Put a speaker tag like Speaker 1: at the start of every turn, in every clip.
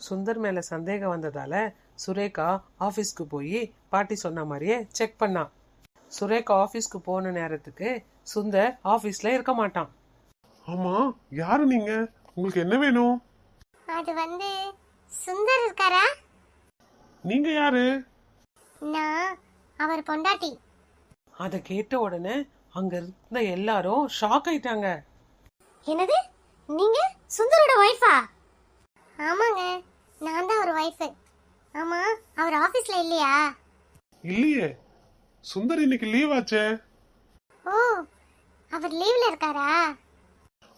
Speaker 1: சுந்தர் மேல சந்தேகம் வந்ததால சுரேகா ஆபீஸ்க்கு போய் பாட்டி சொன்ன மாதிரியே செக் பண்ணான் சுரேகா ஆபீஸ்க்கு போன நேரத்துக்கு சுந்தர் ஆபீஸ்ல இருக்க மாட்டான்.
Speaker 2: ஆமா யாரு நீங்க? உங்களுக்கு என்ன வேணும்?
Speaker 3: அது வந்து சுந்தர் இருக்காரா?
Speaker 2: நீங்க யாரு?
Speaker 3: நான் அவர் பொண்டாட்டி.
Speaker 1: அதை கேட்ட உடனே அங்க இருந்த எல்லாரும் ஷாக் ஆயிட்டாங்க.
Speaker 3: என்னது? நீங்க சுந்தரோட ஒய்ஃபா ஆமாங்க நான் தான் ஒரு ஒய்ஃபு ஆமா அவர் ஆபீஸ்ல இல்லையா?
Speaker 2: இல்லையே. சுந்தர் இன்னைக்கு லீவ் ஆச்சே.
Speaker 3: ஓ அவர் லீவ்ல இருக்காரா?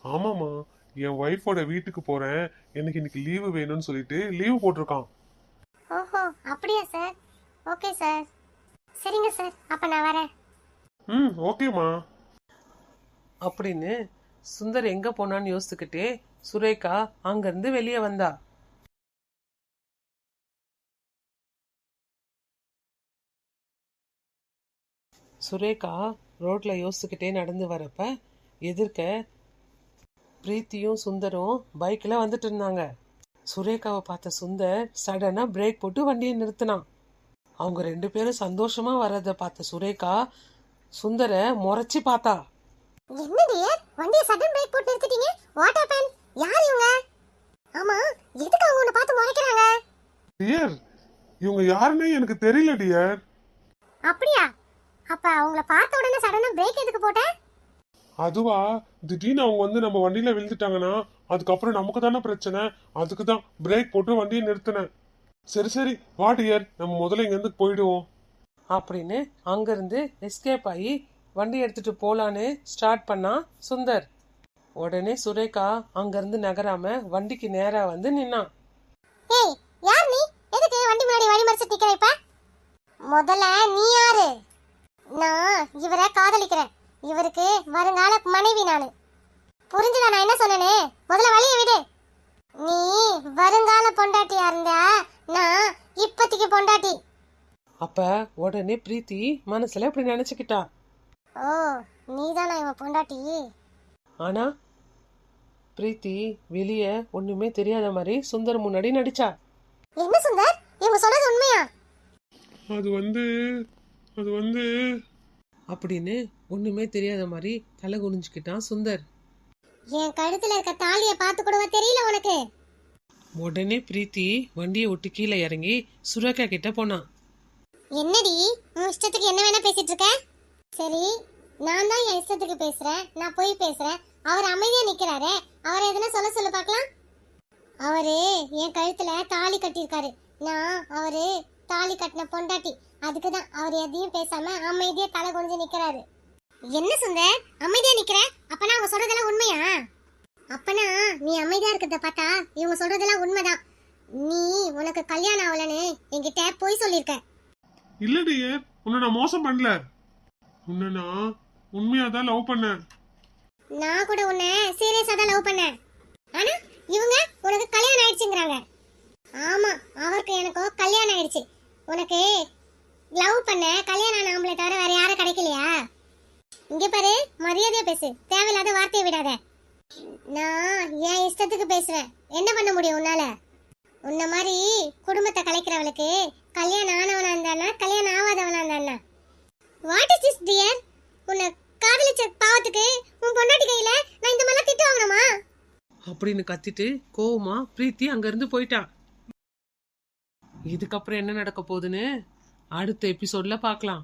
Speaker 2: ஆமாமா என் ஒய்ஃபோட வீட்டுக்கு போறேன். எனக்கு இன்னைக்கு லீவு வேணும்னு சொல்லிட்டு லீவு போட்டிருக்கான்.
Speaker 3: ஓஹோ அப்படியா சார் ஓகே சார் சரிங்க சார் அப்ப நான் வரேன்.
Speaker 2: ம் ஓகேம்மா
Speaker 1: அப்படின்னு சுந்தர் எங்க போனான்னு யோசிச்சுக்கிட்டே சுரேகா அங்கிருந்து வெளியே வந்தா. சுரேகா ரோட்ல யோசிச்சுக்கிட்டே நடந்து வரப்ப எதிர்க்க பிரீத்தியும் சுந்தரும் பைக்ல வந்துட்டு இருந்தாங்க. சுரேகாவை பார்த்த சுந்தர் சடனா பிரேக் போட்டு வண்டியை நிறுத்தினான். அவங்க ரெண்டு பேரும் சந்தோஷமா வர்றத பார்த்த சுரேகா சுந்தரை முறைச்சி பார்த்தா.
Speaker 3: என்ன டியர் வண்டியை சடன் பிரேக் போட்டு நிறுத்திட்டீங்க. வாட் ஹேப்பன் யார் இவங்க? ஆமா எதுக்கு அவங்க உன்னை பார்த்து முறைக்கிறாங்க?
Speaker 2: டியர் இவங்க யாருன்னே எனக்கு தெரியல டியர்.
Speaker 3: அப்படியா? அப்ப அவங்கள பார்த்த உடனே சடனா பிரேக் எதுக்கு போட்ட?
Speaker 2: அதுவா திடீர்னு அவங்க வந்து நம்ம வண்டியில விழுந்துட்டாங்கன்னா அதுக்கப்புறம் நமக்கு தானே பிரச்சனை. அதுக்கு தான் பிரேக் போட்டு வண்டியை நிறுத்தினேன். சரி சரி வா டியர். நம்ம முதல்ல இங்கேருந்து போயிடுவோம்.
Speaker 1: அப்படின்னு அங்கிருந்து எஸ்கேப் ஆகி வண்டி எடுத்துட்டு போலான்னு ஸ்டார்ட் பண்ணா சுந்தர். உடனே சுரேகா அங்கிருந்து நகராம வண்டிக்கு நேரா வந்து நின்னான்
Speaker 3: ஏய் யார் நீ? எதுக்கு வண்டி முன்னாடி வழி மறிச்சு நிக்கிற இப்ப? முதல்ல நீ யாரு? நான் இவரை காதலிக்கிறேன். இவருக்கு வருங்கால மனைவி நானு. புரிஞ்சுதா நான் என்ன சொன்னேனே? முதல்ல வழிய விடு. நீ வருங்கால பொண்டாட்டியா இருந்தா? நான் இப்போதைக்கு பொண்டாட்டி.
Speaker 1: அப்ப உடனே பிரீத்தி மனசுல இப்படி நினைச்சுக்கிட்டா.
Speaker 3: ஓ நீதானா இவன் பொண்டாட்டி?
Speaker 1: ஆனா பிரீத்தி வெளியே ஒண்ணுமே தெரியாத மாதிரி சுந்தர் முன்னாடி நடிச்சா?
Speaker 3: என்ன சுந்தர்? இவங்க சொன்னது உண்மையா?
Speaker 2: அது வந்து அது வந்து.
Speaker 1: அப்படின்னு ஒண்ணுமே தெரியாத மாதிரி தலை குனிஞ்சுக்கிட்டான் சுந்தர்.
Speaker 3: என் கழுத்துல இருக்க தாலிய பார்த்து கூடவா தெரியல உனக்கு?
Speaker 1: உடனே பிரீத்தி வண்டியை விட்டு கீழே இறங்கி சுரேகா கிட்ட போனான்.
Speaker 3: என்னடி உன் இஷ்டத்துக்கு என்ன வேணா பேசிட்டு இருக்க? சரி நான் தான் என் இஷ்டத்துக்கு பேசுறேன் நான் போய் பேசுறேன். அவர் அமைதியா நிக்கிறாரே அவரை எதுனா சொல்ல சொல்ல பார்க்கலாம். அவரு என் கழுத்துல தாலி கட்டியிருக்காரு. நான் அவரு தாலி கட்டின பொண்டாட்டி. அதுக்கு தான் அவர் எதையும் பேசாம அமைதியா தலை குனிஞ்சு நிக்கிறாரு. என்ன சுந்தர் அமைதியா நிக்கிற? அப்பனா அவங்க சொல்றதெல்லாம் உண்மையா? அப்பனா நீ அமைதியா இருக்கிறத பார்த்தா இவங்க சொல்றதெல்லாம் உண்மைதான். நீ உனக்கு கல்யாணம் ஆகலன்னு என்கிட்ட போய் சொல்லியிருக்க.
Speaker 2: இல்ல உன்னை நான் மோசம் பண்ணல. உன்னை நான் உண்மையா தான் லவ் பண்ணேன்.
Speaker 3: நான் கூட உன்னை சீரியஸா தான் லவ் பண்ணேன். ஆனா இவங்க உனக்கு கல்யாணம் ஆயிடுச்சுங்கறாங்க. ஆமா அவருக்கு எனக்கோ கல்யாணம் ஆயிடுச்சு. உனக்கு லவ் பண்ண கல்யாணம் ஆன ஆம்பளை தவிர வேற யாரும் கிடைக்கலையா? இங்க பாரு மரியாதையா பேசு. தேவையில்லாத வார்த்தையை விடாத. நான் என் இஷ்டத்துக்கு பேசுவேன். என்ன பண்ண முடியும் உன்னால? உன்ன மாதிரி குடும்பத்தை கலைக்கிறவளுக்கு கல்யாணம் ஆனவனா இருந்தானா கல்யாணம் ஆகாதவனா இருந்தானா வாட் இஸ் திஸ் டியர் உன்னை காதலிச்ச பாவத்துக்கு உன் பொண்டாட்டி கையில நான் இந்த மாதிரி திட்டு வாங்கணுமா?
Speaker 1: அப்படின்னு கத்திட்டு கோவமா பிரீத்தி அங்கிருந்து போயிட்டா. இதுக்கப்புறம் என்ன நடக்க போகுதுன்னு அடுத்த எபிசோட்ல பார்க்கலாம்.